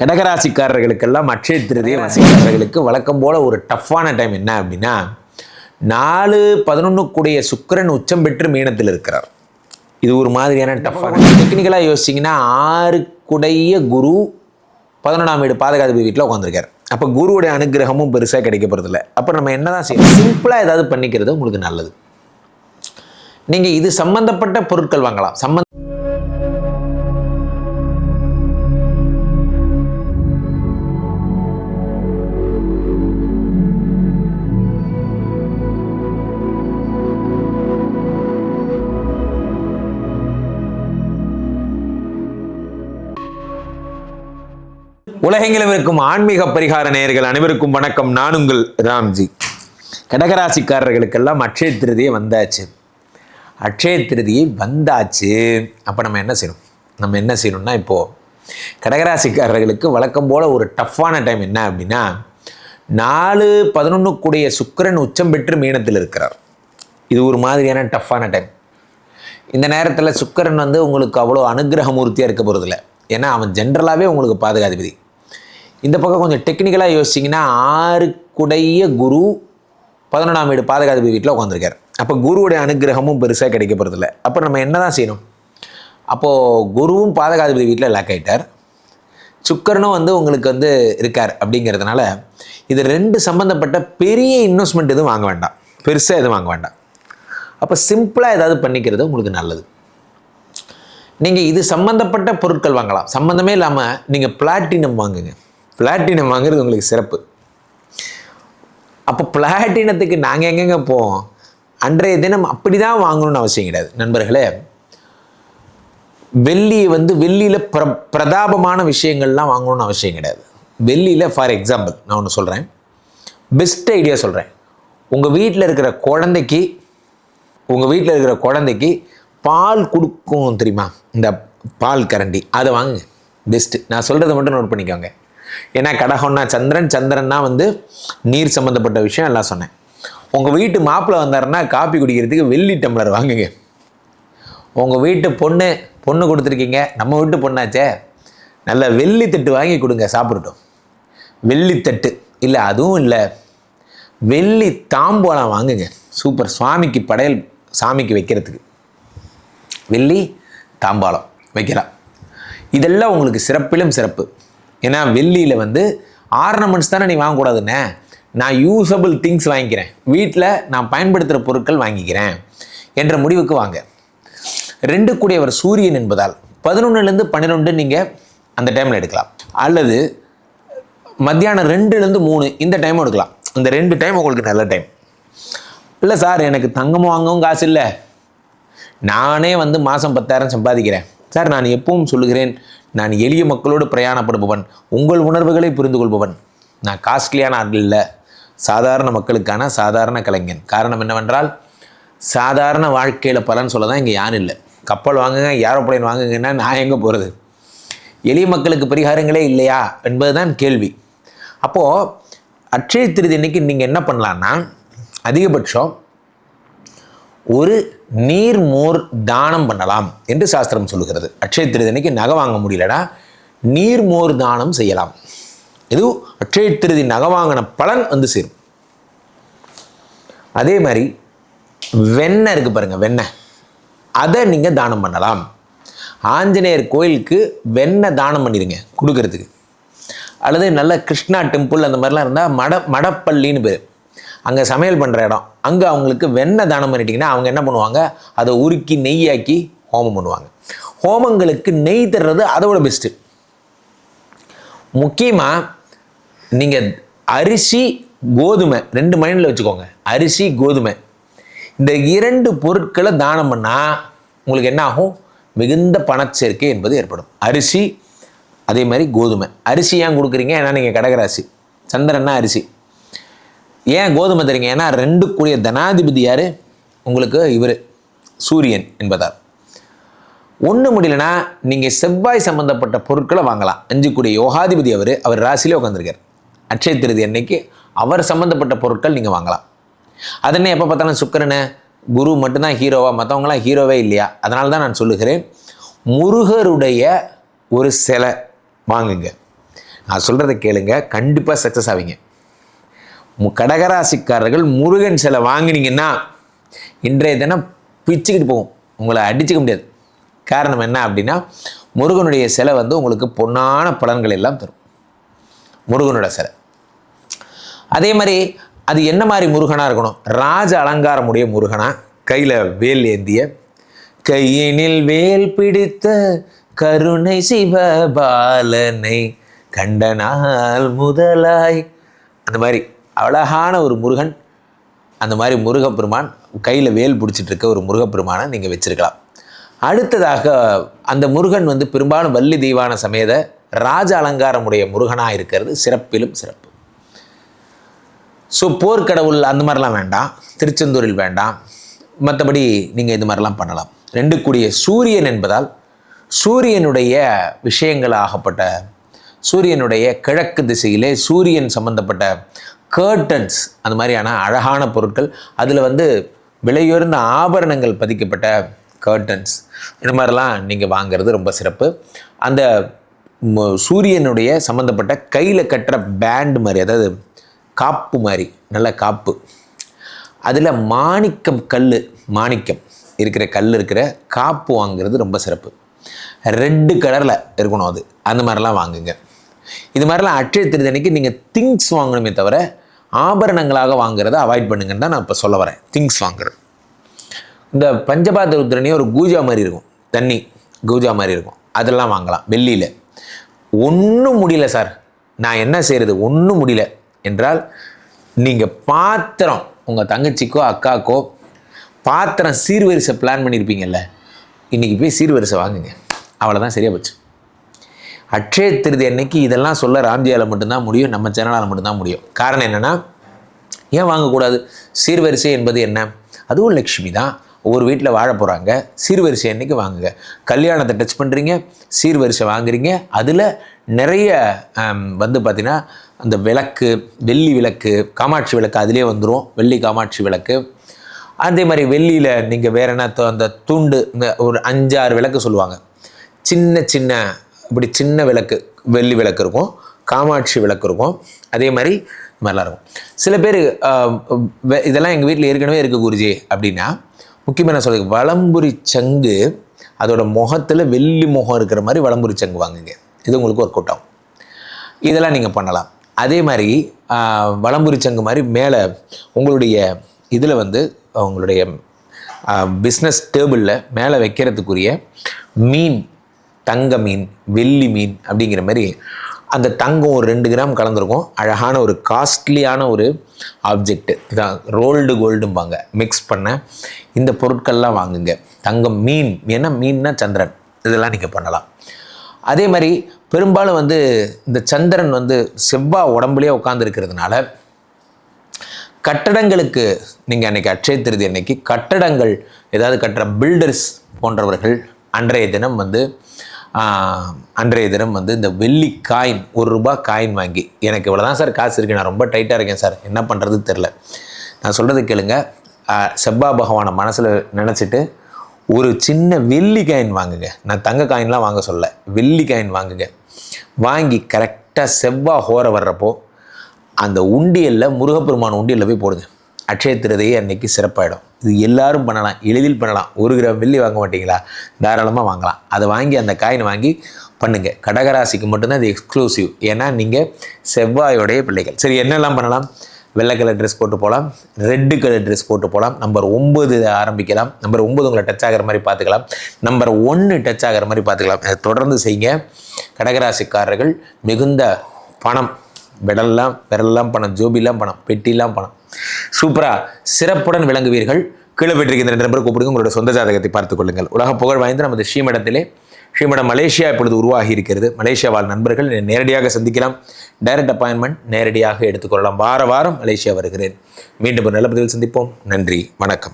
கடகராசிக்காரர்களுக்கெல்லாம் அட்சய திருதி ராசிக்காரர்களுக்கு வழக்கம் போல ஒரு டஃப்பான டைம் என்ன அப்படின்னா நாலு பதினொன்று கூடிய சுக்கிரன் உச்சம் பெற்று மீனத்தில் இருக்கிறார். இது ஒரு மாதிரியான டஃப்பான டெக்னிக்கலாக யோசிச்சிங்கன்னா ஆறு குடைய குரு பதினொன்றாம் வீடு பாதுகாப்பு வீட்டில் உட்காந்துருக்கார் அப்போ குருவுடைய அனுகிரகமும் பெருசாக கிடைக்க போகிறதில்ல அப்போ நம்ம என்ன தான் செய்யணும் சிம்பிளாக ஏதாவது பண்ணிக்கிறது உங்களுக்கு நல்லது. நீங்கள் இது சம்பந்தப்பட்ட பொருட்கள் வாங்கலாம். சம்பந்த உலகெங்கிலும் இருக்கும் ஆன்மீக பரிகார நேயர்கள் அனைவருக்கும் வணக்கம். நான் உங்கள் ராம்ஜி. கடகராசிக்காரர்களுக்கெல்லாம் அட்சய திருதியை வந்தாச்சு. அட்சய திருதியை வந்தாச்சு. அப்போ நம்ம என்ன செய்யணும்? நம்ம என்ன செய்யணும்னா இப்போது கடகராசிக்காரர்களுக்கு வழக்கம் போல் ஒரு டஃப்பான டைம் என்ன அப்படின்னா நாலு பதினொன்று கூடிய சுக்கிரன் உச்சம் பெற்று மீனத்தில் இருக்கிறார். இது ஒரு மாதிரியான டஃப்பான டைம் இந்த நேரத்தில் சுக்கரன் வந்து உங்களுக்கு அவ்வளோ அனுகிரகமூர்த்தியாக இருக்க போகிறதில்ல ஏன்னா அவன் ஜென்ரலாகவே உங்களுக்கு பாதுகாதிபதி. இந்த பக்கம் கொஞ்சம் டெக்னிக்கலாக யோசிச்சிங்கன்னா ஆறுக்குடைய குரு பதினொன்றாம் வீடு பாதுகாப்பு வீட்டில் உட்காந்துருக்கார் அப்போ குருவுடைய அனுகிரகமும் பெருசாக கிடைக்க போகிறதில்ல அப்போ நம்ம என்ன தான் செய்யணும்? அப்போது குருவும் பாதுகாதிபதி வீட்டில் லாக் ஆகிட்டார் சுக்கரனும் வந்து உங்களுக்கு வந்து இருக்கார் அப்படிங்கிறதுனால இது ரெண்டு சம்மந்தப்பட்ட பெரிய இன்வெஸ்ட்மெண்ட் எதுவும் வாங்க வேண்டாம். பெருசாக எதுவும் வாங்க வேண்டாம். அப்போ சிம்பிளாக ஏதாவது பண்ணிக்கிறது உங்களுக்கு நல்லது. நீங்கள் இது சம்மந்தப்பட்ட பொருட்கள் வாங்கலாம். சம்மந்தமே இல்லாமல் நீங்கள் பிளாட்டினம் வாங்குங்க. பிளாட்டினம் வாங்குறது உங்களுக்கு சிறப்பு. அப்போ பிளாட்டினத்துக்கு நாங்கள் எங்கெங்க போவோம்? அன்றைய தினம் அப்படி தான் வாங்கணும்னு அவசியம் கிடையாது. நண்பர்களே வெள்ளி வந்து வெள்ளியில் பிர பிரதாபமான விஷயங்கள்லாம் வாங்கணும்னு அவசியம் கிடையாது. வெள்ளியில் ஃபார் எக்ஸாம்பிள் நான் ஒன்று சொல்கிறேன் பெஸ்ட் ஐடியா சொல்கிறேன் உங்கள் வீட்டில் இருக்கிற குழந்தைக்கு உங்கள் வீட்டில் இருக்கிற குழந்தைக்கு பால் கொடுக்கும் தெரியுமா? இந்த பால் கரண்டி. அதை வாங்குங்க. பெஸ்ட்டு நான் சொல்கிறத மட்டும் நோட் பண்ணிக்கோங்க. ஏன்னா கடகம்னா சந்திரன் சந்திரன்னா வந்து நீர் சம்மந்தப்பட்ட விஷயம் எல்லாம் சொன்னேன். உங்கள் வீட்டு மாப்பிள்ளை வந்தாருன்னா காப்பி குடிக்கிறதுக்கு வெள்ளி டம்ளர் வாங்குங்க. உங்கள் வீட்டு பொண்ணு பொண்ணு கொடுத்துருக்கீங்க நம்ம வீட்டு பொண்ணாச்சே. நல்ல வெள்ளி தட்டு வாங்கி கொடுங்க சாப்பிடட்டும். வெள்ளி தட்டு. இல்லை அதுவும் இல்லை. வெள்ளி தாம்பூலம் வாங்குங்க. சூப்பர். சுவாமிக்கு படையல் சாமிக்கு வைக்கிறதுக்கு. வெள்ளி தாம்பாளம் வைக்கலாம். இதெல்லாம் உங்களுக்கு சிறப்பிலும் சிறப்பு. ஏன்னா வெள்ளியில் வந்து ஆர்னமெண்ட்ஸ் தானே நீ வாங்கக்கூடாதுண்ணே நான் யூஸபிள் திங்ஸ் வாங்கிக்கிறேன். வீட்டில் நான் பயன்படுத்துகிற பொருட்கள் வாங்கிக்கிறேன் என்ற முடிவுக்கு வாங்க. ரெண்டு கூடியவர் சூரியன் என்பதால் பதினொன்றுலேருந்து பன்னிரெண்டு நீங்கள் அந்த டைமில் எடுக்கலாம். அல்லது மத்தியானம் ரெண்டுலேருந்து மூணு இந்த டைம் எடுக்கலாம். இந்த ரெண்டு டைம் உங்களுக்கு நல்ல டைம் இல்லை சார் எனக்கு தங்கம் வாங்கவும் காசு இல்லை. நானே வந்து மாதம் பத்தாயிரம் சம்பாதிக்கிறேன். சார் நான் எப்பவும் சொல்லுகிறேன் நான் எளிய மக்களோடு பிரயாணப்படுபவன் உங்கள் உணர்வுகளை புரிந்து கொள்பவன் நான் காஸ்ட்லியான ஆட்கள் இல்லை. சாதாரண மக்களுக்கான சாதாரண கலைஞன். காரணம் என்னவென்றால் சாதாரண வாழ்க்கையில் பலன் சொல்ல தான் இங்கே யாரும் இல்லை. கப்பல் வாங்குங்க ஏரோப்ளைன் வாங்குங்கன்னா நான் எங்கே போகிறது எளிய மக்களுக்கு பரிகாரங்களே இல்லையா என்பதுதான் கேள்வி. அப்போது அட்சய திருதி இன்றைக்கி நீங்கள் என்ன பண்ணலான்னா அதிகபட்சம் ஒரு நீர்மோர் தானம் பண்ணலாம் என்று சாஸ்திரம் சொல்லுகிறது. அக்ஷய திருதினைக்கு நகை வாங்க முடியலடா நீர்மோர் தானம் செய்யலாம். இது அக்ஷய திருதி நகை வாங்கின பலன் வந்து சேரும். அதே மாதிரி வெண்ணெய் இருக்குது பாருங்கள் வெண்ணெய். அதை நீங்கள் தானம் பண்ணலாம். ஆஞ்சநேயர் கோயிலுக்கு வெண்ணெய் தானம் பண்ணிடுங்க கொடுக்கறதுக்கு. அல்லது நல்ல கிருஷ்ணா டெம்பிள் அந்த மாதிரிலாம் இருந்தால் மட மடப்பள்ளின்னு பேர். அங்கே சமையல் பண்ணுற இடம். அங்கே அவங்களுக்கு வெண்ணெய் தானம் பண்ணிட்டீங்கன்னா அவங்க என்ன பண்ணுவாங்க? அதை உருக்கி நெய்யாக்கி ஹோமம் பண்ணுவாங்க. ஹோமங்களுக்கு நெய் தர்றது அதோட பெஸ்ட்டு முக்கியமாக நீங்கள் அரிசி கோதுமை ரெண்டு மைண்டில் வச்சுக்கோங்க. அரிசி கோதுமை. இந்த இரண்டு பொருட்களை தானம் பண்ணால் உங்களுக்கு என்ன ஆகும்? மிகுந்த பணச்சேர்க்கை என்பது ஏற்படும். அரிசி அதே மாதிரி கோதுமை. அரிசி ஏன் கொடுக்குறீங்க? ஏன்னா நீங்கள் கடகராசி. சந்திரன்னா அரிசி. ஏன் கோதுமை தரீங்க? ஏன்னா ரெண்டு கூடிய தனாதிபதி யார்? உங்களுக்கு இவர் சூரியன் என்பதால். ஒன்று முடியலனா நீங்கள் செவ்வாய் சம்மந்தப்பட்ட பொருட்களை வாங்கலாம். அஞ்சு கூடிய யோகாதிபதி அவர் அவர் ராசியிலே உட்காந்துருக்கார் அட்சய திருதி அன்னைக்கு அவர் சம்மந்தப்பட்ட பொருட்கள் நீங்கள் வாங்கலாம். அதனே எப்போ பார்த்தாலும் சுக்கரனு குரு மட்டும்தான் ஹீரோவா மற்றவங்களாம் ஹீரோவே இல்லையா? அதனால தான் நான் சொல்லுகிறேன் முருகருடைய ஒரு சிலை வாங்குங்க. நான் சொல்கிறத கேளுங்க கண்டிப்பாக சக்ஸஸ் ஆவீங்க. கடகராசிக்காரர்கள் முருகன் சிலை வாங்கினீங்கன்னா இன்றைய தினம் பிச்சுக்கிட்டு போகும். உங்களை அடிச்சுக்க முடியாது. காரணம் என்ன அப்படின்னா முருகனுடைய சிலை வந்து உங்களுக்கு பொன்னான பலன்கள் எல்லாம் தரும். முருகனோட சிலை. அதே மாதிரி அது என்ன மாதிரி முருகனாக இருக்கணும்? ராஜ அலங்காரமுடைய முருகனா கையில் வேல் ஏந்திய கையினில் வேல் பிடித்த கருணை சிவபாலனை கண்டனால் முதலாய். அந்த மாதிரி அழகான ஒரு முருகன். அந்த மாதிரி முருகப்பெருமான் கையில் வேல் பிடிச்சிட்டு இருக்க ஒரு முருகப்பெருமானை நீங்கள் வச்சிருக்கலாம். அடுத்ததாக அந்த முருகன் வந்து பெரும்பாலும் வள்ளி தெய்வான சமேத ராஜ அலங்காரமுடைய முருகனாக இருக்கிறது. சிறப்பிலும் சிறப்பு. ஸோ போர்க்கடவுள் அந்த மாதிரிலாம் வேண்டாம். திருச்செந்தூரில் வேண்டாம். மற்றபடி நீங்கள் இது மாதிரிலாம் பண்ணலாம். ரெண்டு கூடிய சூரியன் என்பதால் சூரியனுடைய விஷயங்கள் ஆகப்பட்ட சூரியனுடைய கிழக்கு திசையிலே சூரியன் சம்பந்தப்பட்ட கேர்டன்ஸ் அந்த மாதிரியான அழகான பொருட்கள். அதில் வந்து விலையுயர்ந்த ஆபரணங்கள் பதிக்கப்பட்ட கேர்டன்ஸ் இந்த மாதிரிலாம் நீங்கள் வாங்குறது ரொம்ப சிறப்பு. அந்த சூரியனுடைய சம்மந்தப்பட்ட கையில் கட்டுற பேண்ட் மாதிரி அதாவது காப்பு மாதிரி நல்ல காப்பு. அதில் மாணிக்கம் கல் மாணிக்கம். இருக்கிற கல் இருக்கிற காப்பு வாங்குறது ரொம்ப சிறப்பு. ரெட்டு கலரில் இருக்கணும் அது. அந்த மாதிரிலாம் வாங்குங்க. இது மாதிரிலாம் அட்சய திருதனைக்கு நீங்கள் திங்ஸ் வாங்கணுமே தவிர ஆபரணங்களாக வாங்குறத அவாய்ட் பண்ணுங்கன்னு தான் நான் இப்போ சொல்ல வரேன். திங்ஸ் வாங்குறது. இந்த பஞ்சபாத ருத்ரனே ஒரு கூஜா மாதிரி இருக்கும். தண்ணி கூஜா மாதிரி இருக்கும். அதெல்லாம் வாங்கலாம் வெள்ளியில். ஒன்றும் முடியல சார். நான் என்ன செய்கிறது ஒன்றும் முடியல. என்றால் நீங்கள் பாத்திரம் உங்கள் தங்கச்சிக்கோ அக்காக்கோ பாத்திரம் சீர்வரிசை பிளான் பண்ணியிருப்பீங்கல்ல இன்றைக்கி போய் சீர்வரிசை வாங்குங்க. அவ்வளோதான் சரியாக போச்சு. அட்சய திருதி அன்னைக்கு இதெல்லாம் சொல்ல ராம்ஜியால் மட்டும்தான் முடியும் நம்ம சேனலால் மட்டும்தான் முடியும். காரணம் என்னென்னா ஏன் வாங்கக்கூடாது? சீர்வரிசை என்பது என்ன? அதுவும் லக்ஷ்மி தான். ஒவ்வொரு வீட்டில் வாழ போகிறாங்க சீர்வரிசை அன்னைக்கு வாங்குங்க. கல்யாணத்தை டச் பண்ணுறீங்க சீர்வரிசை வாங்குறீங்க. அதில் நிறைய வந்து பார்த்திங்கன்னா அந்த விளக்கு வெள்ளி விளக்கு காமாட்சி விளக்கு அதிலே வந்துடும் வெள்ளி காமாட்சி விளக்கு. அதே மாதிரி வெள்ளியில் நீங்கள் வேற என்ன அந்த துண்டு இந்த ஒரு அஞ்சாறு விளக்கு சொல்லுவாங்க. சின்ன சின்ன இப்படி சின்ன விளக்கு வெள்ளி விளக்கு இருக்கும் காமாட்சி விளக்கு இருக்கும் அதே மாதிரி மாதிரிலாம் இருக்கும். சில பேர் இதெல்லாம் எங்கள் வீட்டில் ஏற்கனவே இருக்குது குருஜி அப்படின்னா முக்கியமாக நான் சொல்லுங்க வளம்புரி சங்கு அதோட முகத்தில் வெள்ளி முகம் இருக்கிற மாதிரி வளம்புரி சங்கு வாங்குங்க. இது உங்களுக்கு ஒர்க் அவுட் ஆகும். இதெல்லாம் நீங்கள் பண்ணலாம். அதே மாதிரி வளம்புரி சங்கு மாதிரி மேலே உங்களுடைய இதில் வந்து உங்களுடைய பிஸ்னஸ் டேபிளில் மேலே வைக்கிறதுக்குரிய மீன் தங்க மீன் வெள்ளி மீன் அப்படிங்கிற மாதிரி அந்த தங்கம் ஒரு ரெண்டு கிராம் கலந்துருக்கும். அழகான ஒரு காஸ்ட்லியான ஒரு ஆப்ஜெக்ட் இதான் ரோல்டு கோல்டும்பாங்க மிக்ஸ் பண்ண இந்த பொருட்கள்லாம் வாங்குங்க. தங்கம் மீன். ஏன்னா மீன்னா சந்திரன். இதெல்லாம் நீங்கள் பண்ணலாம். அதே மாதிரி பெரும்பாலும் வந்து இந்த சந்திரன் வந்து செவ்வாய் உடம்புலேயே உட்காந்துருக்கிறதுனால கட்டடங்களுக்கு நீங்கள் அன்றைக்கி அட்சய திருதி அன்னைக்கு கட்டடங்கள் ஏதாவது கட்டுற பில்டர்ஸ் போன்றவர்கள் அன்றைய தினம் வந்து அன்றைய தினம் வந்து இந்த வெள்ளி காயின் ஒரு ரூபாய் காயின் வாங்கி எனக்கு இவ்வளோ தான் சார் காசு இருக்குது நான் ரொம்ப டைட்டாக இருக்கேன் சார் என்ன பண்ணுறது தெரில நான் சொல்கிறது கேளுங்க செவ்வா பகவானை மனசில் நினச்சிட்டு ஒரு சின்ன வெள்ளி காயின் வாங்குங்க. நான் தங்க காயின்லாம் வாங்க சொல்ல வெள்ளி காயின் வாங்குங்க. வாங்கி கரெக்டாக செவ்வாய் ஹோர வர்றப்போ அந்த உண்டியலில் முருகப்பெருமான உண்டியலில் போய் போடுங்க. அக்ஷய திருதையே அன்னைக்கு சிறப்பாயிடும். இது எல்லாரும் பண்ணலாம் எளிதில் பண்ணலாம். ஒரு கிராம் வெள்ளி வாங்க மாட்டீங்களா? தாராளமாக வாங்கலாம். அதை வாங்கி அந்த காயின் வாங்கி பண்ணுங்கள் கடகராசிக்கு மட்டும்தான் இது எக்ஸ்க்ளூசிவ் ஏன்னா நீங்கள் செவ்வாயோடைய பிள்ளைகள். சரி என்னெல்லாம் பண்ணலாம்? வெள்ளை கலர் ட்ரெஸ் போட்டு போகலாம். ரெட்டு கலர் ட்ரெஸ் போட்டு போகலாம். நம்பர் ஒம்பது ஆரம்பிக்கலாம். நம்பர் ஒம்பது உங்களை டச் ஆகிற மாதிரி பார்த்துக்கலாம். நம்பர் ஒன்று டச் ஆகிற மாதிரி பார்த்துக்கலாம். அதை தொடர்ந்து செய்யுங்க. கடகராசிக்காரர்கள் மிகுந்த பணம். விடல்லாம் விரல்லாம் பணம் ஜோபிலாம் பணம் பெட்டிலாம் பணம். சூப்பராக சிறப்புடன் விளங்குவீர்கள். கீழே பெற்றிருக்கின்ற நண்பர் கூப்பிடுங்க. உங்களோட சொந்த ஜாதகத்தை பார்த்துக் கொள்ளுங்கள். உலக புகழ் வாய்ந்த நமது ஸ்ரீமடத்திலே ஸ்ரீமடம் மலேசியா இப்பொழுது உருவாகி இருக்கிறது. மலேசியா வாழ் நண்பர்கள் என்னை நேரடியாக சந்திக்கலாம். டைரக்ட் அப்பாயின்மெண்ட் நேரடியாக எடுத்துக்கொள்ளலாம் வார வாரம் மலேசியா வருகிறேன். மீண்டும் ஒரு நல்ல பதிவில் சந்திப்போம். நன்றி. வணக்கம்.